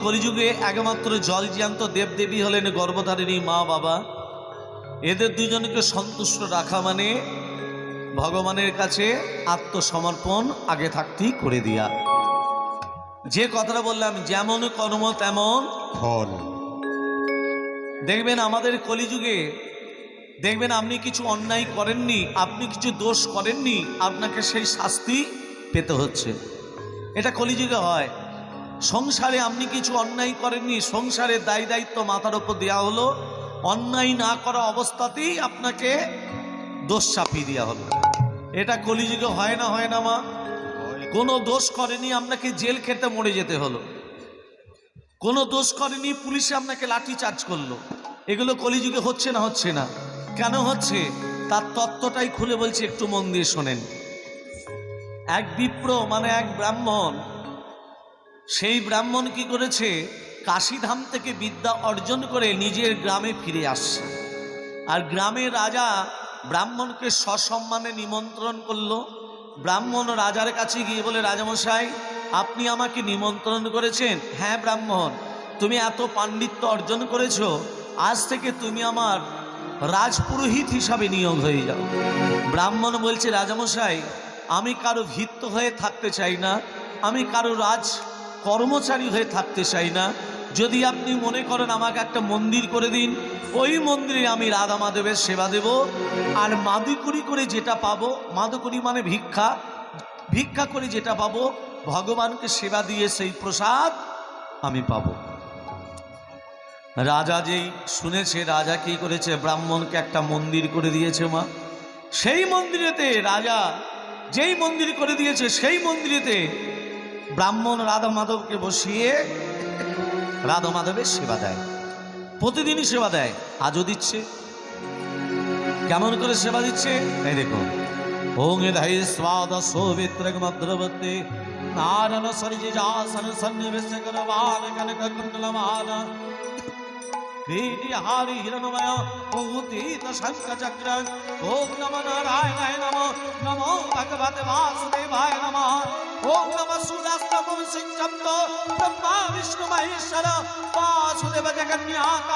কলিযুগে একমাত্র জল জ্যান্ত দেবদেবী হলেন গর্ভধারিণী মা বাবা। এদের দুজনকে সন্তুষ্ট রাখা মানে ভগবানের কাছে আত্মসমর্পণ আগে থাকতেই করে দিয়া। যে কথাটা বললাম, যেমন কর্ম তেমন ফল। দেখবেন আমাদের কলিযুগে, দেখবেন আপনি কিছু অন্যায় করেননি, আপনি কিছু দোষ করেননি, আপনাকে সেই শাস্তি পেতে হচ্ছে। এটা কলিযুগে হয়। সংসারে আপনি কিছু অন্যায় করেননি সংসারের দায় দায়িত্ব মাথার ওপর দেওয়া হলো, অন্যায় না করা অবস্থাতেই আপনাকে দোষ চাপিয়ে দেওয়া হলো। এটা কলিযুগে হয় না হয় না, মা। কোনো দোষ করেনি, আপনাকে জেল খেতে মরে যেতে হলো। কোনো দোষ করেনি, পুলিশে আপনাকে লাঠি চার্জ করল। এগুলো কলিযুগে হচ্ছে না হচ্ছে না। কেন হচ্ছে? তার তত্ত্বটাই খুলে বলছি, একটু মন দিয়ে শোনেন। এক বিপ্র মানে এক ব্রাহ্মণ সেই ব্রাহ্মণ কি করেছে? কাশীধাম থেকে বিদ্যা অর্জন করে নিজের গ্রামে ফিরে আসছে। আর গ্রামের রাজা ব্রাহ্মণকে সসম্মানে নিমন্ত্রণ করল। ব্রাহ্মণ রাজার কাছে গিয়ে বলে, রাজামশাই, আপনি আমাকে নিমন্ত্রণ করেছেন? হ্যাঁ ব্রাহ্মণ, তুমি এত পাণ্ডিত্য অর্জন করেছ, আজ থেকে তুমি আমার রাজপুরোহিত হিসাবে নিয়োগ হয়ে যাও। ব্রাহ্মণ বলছে, রাজামশাই, আমি কারও ভিত্ত হয়ে থাকতে চাই না। আমি কারও রাজ কর্মচারী হয়ে থাকতে চাই না। যদি আপনি মনে করেন আমাকে একটা মন্দির করে দিন, ওই মন্দিরে আমি রাধা মাধবের সেবা দেব। আর মাদুকরি করে যেটা পাবো, মাদুকরি মানে ভিক্ষা ভিক্ষা করে যেটা পাবো, ভগবানকে সেবা দিয়ে সেই প্রসাদ আমি পাব। রাজা যেই শুনেছে, রাজা কি করেছে, ব্রাহ্মণকে একটা মন্দির করে দিয়েছে মা। সেই মন্দিরেতে রাজা যেই মন্দির করে দিয়েছে, সেই মন্দিরেতে ব্রাহ্মণ রাধা মাধবকে বসিয়ে রাধা মাধবের সেবা দেয়। প্রতিদিনই সেবা দেয়। আজও দিচ্ছে। কেমন করে সেবা দিচ্ছে? এই দেখুন ওং স্বাদ হারি নম। নমো ভগবতে বাসুদেবায় নম। ওম নম সূর্যাস্তম সিংচন্দ ব্রহ্মা, বিষ্ণু, মহেশ্বর। বাসুদেব জগন্নাথ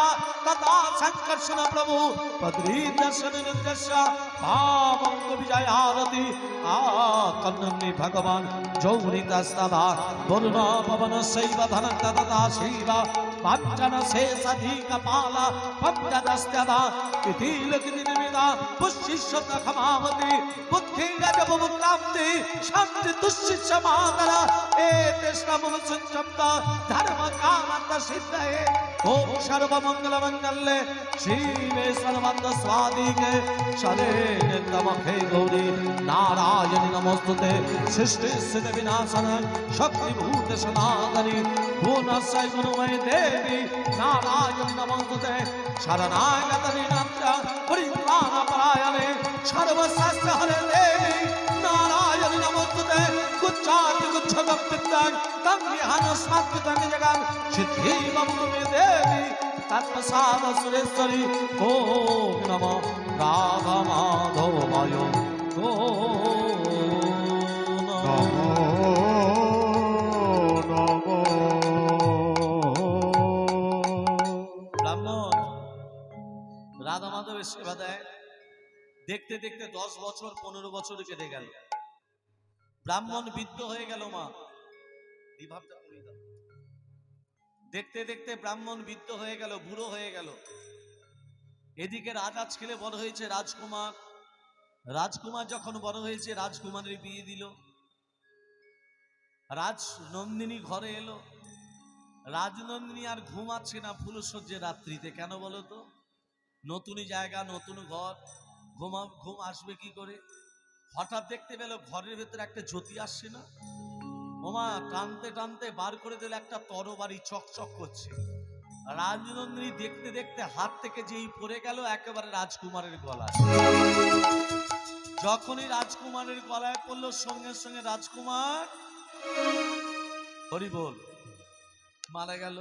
তথা সংকর্ষণ প্রভু। পদ্রী দর্শন নির্দর্শ ভাবঙ্গ বিজয় আরতি। আ কন্নন্নি ভগবান যৌনিতস্তভা বরুণ পবন শৈব ধন তথা শিব, পাঞ্চন শেষাধিক পাল পঞ্চদস্ত্যদা ইতি লগ্নি নির্মিতা পুষ্যিষ্যত ক্ষমাবতি বুদ্ধি গজব মুক্তাপ্তি শান্তি দুশ্চিৎস মাতরা এ তেষ্টা মম সঞ্চপ্ত ধর্ম কামান্ত সিদ্ধয়ে ওম সর্বমঙ্গল মঙ্গলে শিবে সর্বান্ত স্বাদিকে সরে তমখে গৌরী নারায়ণ গুচ্ছাত গুচ্ছদম তিত্তং তং বিহান স্মাত্তং জগন সিদ্ধি মমতুমে দেবী তৎপ্রসাদ নম রাধা মাধবায় ওম নমঃ ব্রাহ্মণ রাধা দেখতে দেখতে দশ বছর, পনেরো বছর কেটে গেল। ব্রাহ্মণ বৃদ্ধ হয়ে গেল মা। বিভাবটা করিয়ে দাও। দেখতে দেখতে ব্রাহ্মণ বৃদ্ধ হয়ে গেল, বুড়ো হয়ে গেল। এদিকে রাজা ছেলে বড় হয়েছে রাজকুমার। রাজকুমার যখন বড় হয়েছে রাজকুমারের বিয়ে দিল। রাজ নন্দিনী ঘরে এলো। রাজনন্দিনী আর ঘুমাচ্ছে না ফুলসজ্জে রাত্রিতে। কেন বলো তো? নতুন জায়গা, নতুন ঘর। ঘুমা ঘুম আসবে কি করে? হঠাৎ দেখতে পেল ঘরের ভেতরে একটা জ্যোতি আসছে না। ওমা, টানতে টানতে বার করে দিল একটা তরবারি চকচক করছে। রাজনন্দিনী দেখতে দেখতে হাত থেকে যেই পড়ে গেল, একেবারে রাজকুমারের গলায়। যখনই রাজকুমারের গলায় পড়ল, সঙ্গে সঙ্গে রাজকুমার, হরি বল, মারা গেল।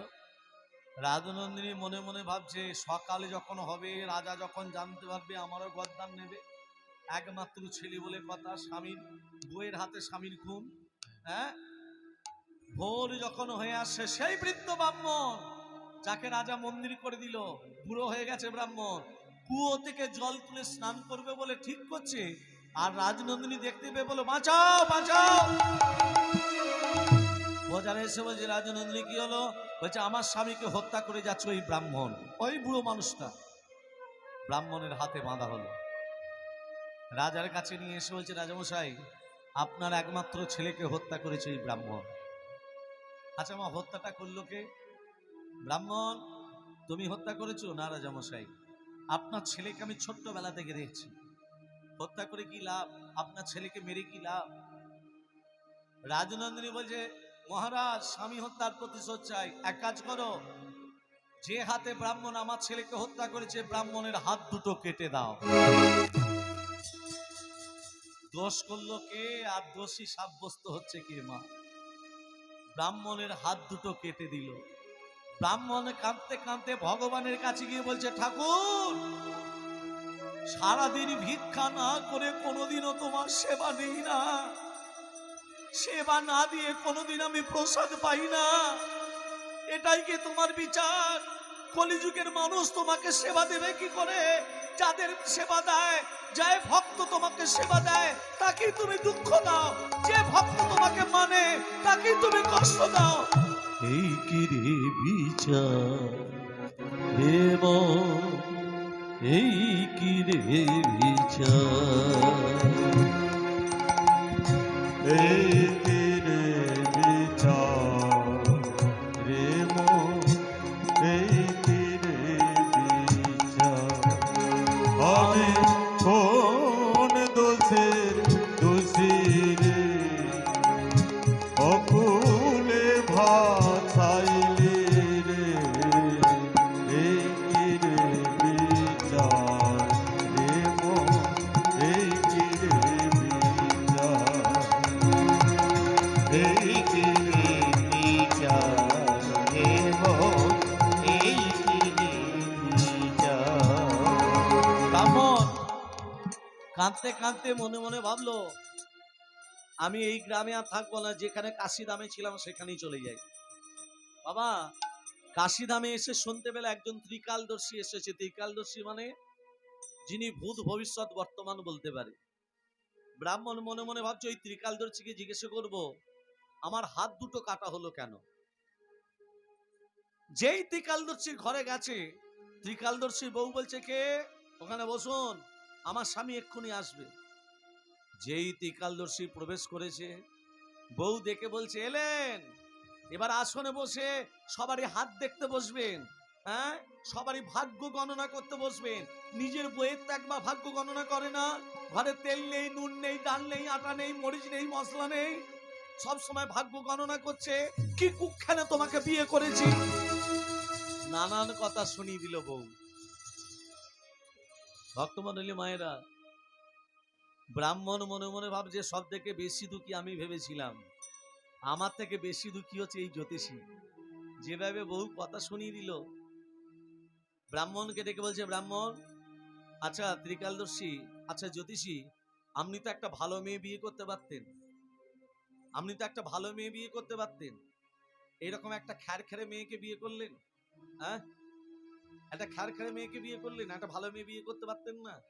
রাজনন্দিনী মনে মনে ভাবছে, সকালে যখন হবে, রাজা যখন জানতে পারবে, আমারও গদ্দান নেবে। একমাত্র ছেলে বলে কথা, স্বামীর বইয়ের হাতে স্বামীর খুন হ্যাঁ? ভোর যখন হয়ে আসে সেই বৃদ্ধ ব্রাহ্মণ, যাকে রাজা মন্দির করে দিল, বুড়ো হয়ে গেছে ব্রাহ্মণ, কুয়ো থেকে জল তুলে স্নান করবে বলে ঠিক করছে, আর রাজনন্দিনী দেখতে পেয়ে বলো, বাঁচাও বাঁচাও! বাজারে এসে বলছে, রাজনন্দিনী, কি হলো? বলছে, আমার স্বামীকে হত্যা করে যাচ্ছে ওই ব্রাহ্মণ, ওই বুড়ো মানুষটা। ব্রাহ্মণের হাতে বাঁধা হলো। রাজার কাছে নিয়ে এসে বলছে, রাজামশাই, আপনার একমাত্র ছেলেকে হত্যা করেছে এই ব্রাহ্মণ। আচ্ছা মা, হত্যাটা করল কে? ব্রাহ্মণ, তুমি হত্যা করেছ? না রাজামশাই, আপনার ছেলেকে আমি ছোট্টবেলা থেকে দেখছি। হত্যা করে কি লাভ? আপনার ছেলেকে মেরে কি লাভ? রাজনন্দিনী বলছে, মহারাজ, স্বামী হত্যার প্রতিশোধ চাই। এক কাজ করো, যে হাতে ব্রাহ্মণ আমার ছেলেকে হত্যা করেছে, ব্রাহ্মণের হাত দুটো কেটে দাও। দোষ করল কে? আর দোষী সাব্যস্ত হচ্ছে কে মা? ব্রাহ্মণের হাত দুটো কেটে দিল। ব্রাহ্মণ কাঁদতে কাঁদতে ভগবানের কাছে গিয়ে বলছে, ঠাকুর, সারাদিন ভিক্ষা না করে কোনোদিনও তোমার সেবা নেই না। সেবা না দিয়ে কোনোদিন আমি প্রসাদ পাই না। এটাই কি তোমার বিচার? কলিযুগের মানুষ তোমাকে সেবা দেবে কি করে? যাদের সেবা দেয় যে ভক্ত তোমাকে সেবা দেয় তাকে তুমি দুঃখ দাও। যে ভক্ত তোমাকে মানে তাকে তুমি কষ্ট দাও। এই কি রে বিচার? হে এই কি রে বিচার? এই কাঁদতে কাঁদতে মনে মনে ভাবলো, আমি এই গ্রামে আর থাকব না, যেখানে কাশিদামে ছিলাম সেখানেই চলে যাই। বাবা কাশিদামে এসে শুনতে পেলে একজন ত্রিকালদর্শী এসেছে। ত্রিকালদর্শী মানে যিনি ভূত ভবিষ্যৎ বর্তমান বলতে পারে। ব্রাহ্মণ মনে মনে ভাবছে, ওই ত্রিকালদর্শীকে জিজ্ঞেস করব, আমার হাত দুটো কাটা হলো কেন? যেই ত্রিকালদর্শীর ঘরে গেছে, ত্রিকালদর্শীর বউ বলছে, কে? ওখানে বসুন। আমার স্বামী এক্ষুনি আসবে। যেই তিকালদর্শী প্রবেশ করেছে, বউ দেখে বলছে, এলেন, এবার আসনে বসে সবারই হাত দেখতে বসবেন হ্যাঁ? সবারই ভাগ্য গণনা করতে বসবেন। নিজের বইয়ের তো একবার ভাগ্য গণনা করে না। ঘরে তেল নেই, নুন নেই ডাল নেই, আটা নেই, মরিচ নেই, মশলা নেই। সব সময় ভাগ্য গণনা করছে, কি কুক্ষানে তোমাকে বিয়ে করেছি? নানান কথা শুনিয়ে দিল বউ। ভক্তমণ্ডলী মায়েরা, ব্রাহ্মণ মনে মনে ভাবছে, সব থেকে বেশি দুঃখী আমি ভেবেছিলাম। আমার থেকে বেশি দুঃখী হচ্ছে এই জ্যোতিষী। যেভাবে বহু কথা শুনিয়ে দিল। ব্রাহ্মণকে ডেকে বলছে, ব্রাহ্মণ আচ্ছা ত্রিকালদর্শী আচ্ছা জ্যোতিষী, আপনি তো একটা ভালো মেয়ে বিয়ে করতে পারতেন। আপনি তো একটা ভালো মেয়ে বিয়ে করতে পারতেন। এরকম একটা খ্যার খেরে মেয়েকে বিয়ে করলেন হ্যাঁ? একটা খ্যার খেরে মেয়েকে বিয়ে করলেন, একটা ভালো মেয়ে বিয়ে করতে পারতেন না।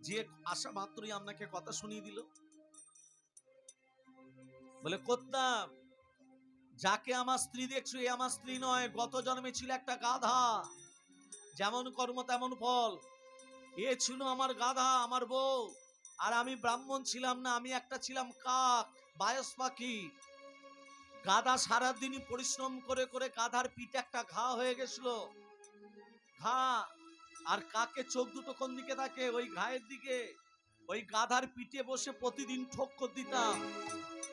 যে আসা মাত্রই আপনাকে কথা শুনিয়ে দিল। বলে করতাম যাকে আমার স্ত্রী দেখছ, এ আমার স্ত্রী নয়, গত জন্মে ছিল একটা গাধা। যেমন কর্ম, তেমন ফল। এ ছিল আমার গাধা, আমার বউ। আর আমি ব্রাহ্মণ ছিলাম না, আমি একটা ছিলাম কাক, বায়স পাখি। গাধা সারাদিনই পরিশ্রম করে করে গাধার পিঠে একটা ঘা হয়ে গেছিল। ঘা আর কাকে চোখ দুটো কোন দিকে থাকে? ওই ঘায়ের দিকে। ওই গাধার পিঠে বসে প্রতিদিন ঠক্কর দিতাম।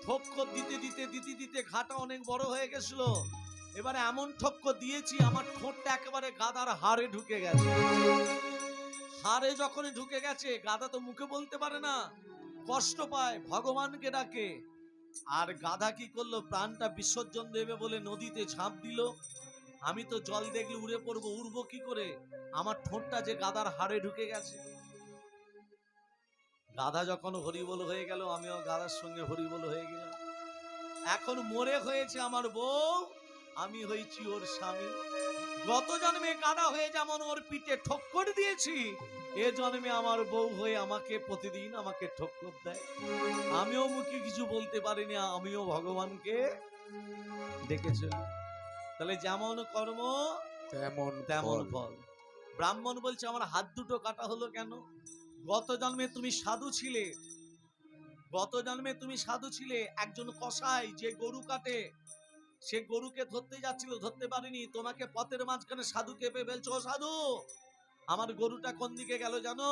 ঠক্কর দিতে দিতে দিতে দিতে ঘাটা অনেক বড় হয়ে গেছিল। এবারে এমন ঠক্কর দিয়েছি, আমার ঠোঁটটা একেবারে গাধার হাড়ে ঢুকে গেছে। হাড়ে যখনই ঢুকে গেছে, গাধা তো মুখে বলতে পারে না। কষ্ট পায়, ভগবানকে ডাকে। আর গাধা কি করল? প্রাণটা বিসর্জন দেবে বলে নদীতে ঝাঁপ দিল। আমি তো জল দেখলে উড়ে পড়ব, উড়বো কি করে? আমার ঠোঁটটা যে গাদার হাড়ে ঢুকে গেছে। গাধা যখন হরিবল হয়ে গেল, আমিও গাধার সঙ্গে হরিবল হয়ে গেলাম। এখন মরে হয়েছে আমার বউ, আমি হয়েছি ওর স্বামী। গত জন্মে কাদা হয়ে যেমন ওর পিঠে ঠক্কর দিয়েছি, এ জন্মে আমার বউ হয়ে আমাকে প্রতিদিন আমাকে ঠক্কর দেয়। আমিও মুখে কিছু বলতে পারিনি, আমিও ভগবানকে ডেকেছি তাহলে যেমন কর্ম তেমন তেমন ফল। ব্রাহ্মণ বলছে আমার হাত দুটো কাটা হলো কেন? গত জন্মে তুমি সাধু ছিলে। গত জন্মে তুমি সাধু ছিলে। একজন কসাই যে গরু কাটে সে গরুকে ধরতে যাচ্ছিল ধরতে পারিনি। তোমাকে পথের মাঝখানে সাধু কেঁপে ফেলছো। সাধু আমার গরুটা কোন দিকে গেল জানো?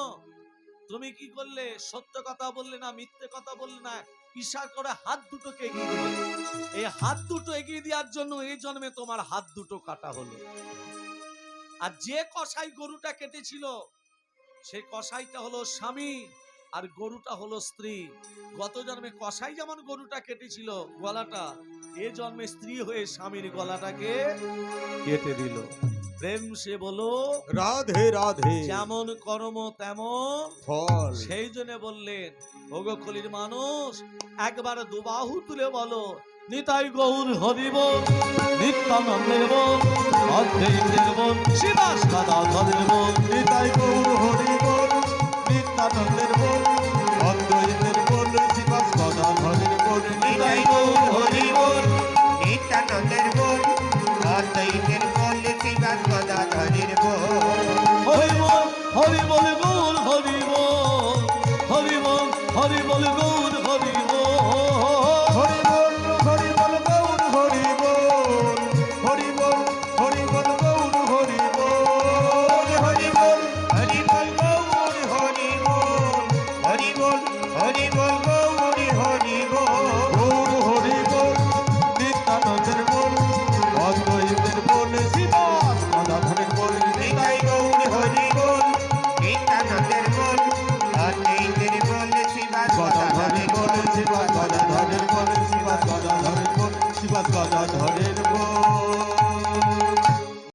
তুমি কি করলে? সত্য কথা বললে না মিথ্যে কথা বললে না? ঈশা করে হাত দুটোকে এগিয়ে দিলে। এই হাত দুটো এগিয়ে দেওয়ার জন্য এই জন্মে তোমার হাত দুটো কাটা হলো। আর যে কসাই গরুটা কেটেছিল সেই কসাইটা হলো স্বামী আর গরুটা হলো স্ত্রী। গত জন্মে কসাই যেমন গরুটা কেটেছিল গলাটা, এ জন্মে স্ত্রী হয়ে স্বামীর গলাটাকে কেটে দিল। প্রেম সে বলো রাধে রাধে। যেমন কর্ম তেমন। ফল। সেই জন্য বললেন ওগো কলির মানুষ একবার দুবাহু তুলে বলো নিতাই গৌর হরিব নিত্যানন্দের বোন অদ্বৈতের বোন শিবাস কাদা ধরের বোন নিতাই গৌর হরি বল নিত্যানন্দের বল অদ্বৈতের বল শিবাস গদাধরের বল। নিতাই গৌর হরি বল বল হরি